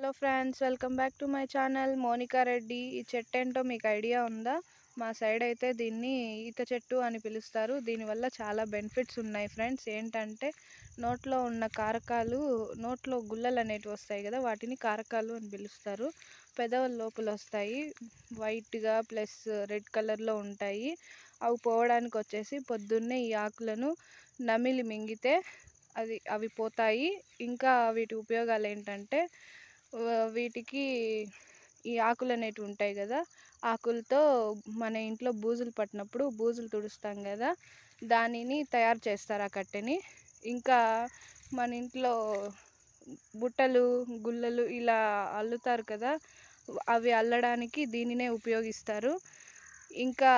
Hello friends welcome back to my channel. Monika Reddy ఈ చెట్టు ఏంటో మీకు ఐడియా ఉందా? మా సైడ్ అయితే దీన్ని ఈత చెట్టు అని పిలుస్తారు. దీనివల్ల చాలా బెనిఫిట్స్ ఉన్నాయి ఫ్రెండ్స్. ఏంటంటే నోట్లో ఉన్న కారకాలు నోట్లో గుల్లలు అనేటివి వస్తాయి కదా వాటిని కారకాలు అని పిలుస్తారు. పెదవుల లోపల వస్తాయి. వైట్గా ప్లస్ రెడ్ కలర్లో ఉంటాయి. అవి పోవడానికి వచ్చేసి పొద్దున్నే ఈ ఆకులను నమిలి మింగితే అది అవి పోతాయి. ఇంకా వీటి ఉపయోగాలు ఏంటంటే వీటికి ఈ ఆకులు అనేటివి ఉంటాయి కదా ఆకులతో మన ఇంట్లో బూజులు పట్టినప్పుడు బూజులు తుడుస్తాం కదా దానిని తయారు చేస్తారు ఆ కట్టెని. ఇంకా మన ఇంట్లో బుట్టలు గుల్లలు ఇలా అల్లుతారు కదా అవి అల్లడానికి దీనినే ఉపయోగిస్తారు. ఇంకా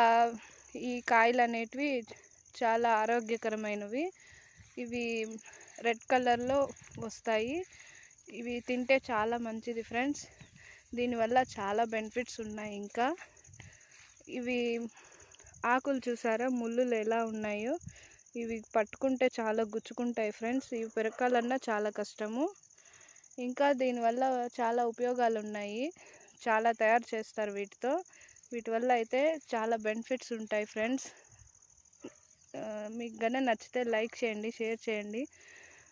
ఈ కాయలు అనేటివి చాలా ఆరోగ్యకరమైనవి. ఇవి రెడ్ కలర్లో వస్తాయి. ఇవి తింటే చాలా మంచిది ఫ్రెండ్స్. దీనివల్ల చాలా బెనిఫిట్స్ ఉన్నాయి ఇంకా. ఇవి ఆకులు చూసారా? ముళ్ళులు ఎలా ఉన్నాయో. ఇవి పట్టుకుంటే చాలా గుచ్చుకుంటాయి ఫ్రెండ్స్. ఇవి పెరకాలన్నా చాలా కష్టము. ఇంకా దీనివల్ల చాలా ఉపయోగాలు ఉన్నాయి. చాలా తయారు చేస్తారు వీటితో. వీటి వల్ల అయితే చాలా బెనిఫిట్స్ ఉంటాయి ఫ్రెండ్స్. మీకు గన నచ్చితే లైక్ చేయండి షేర్ చేయండి.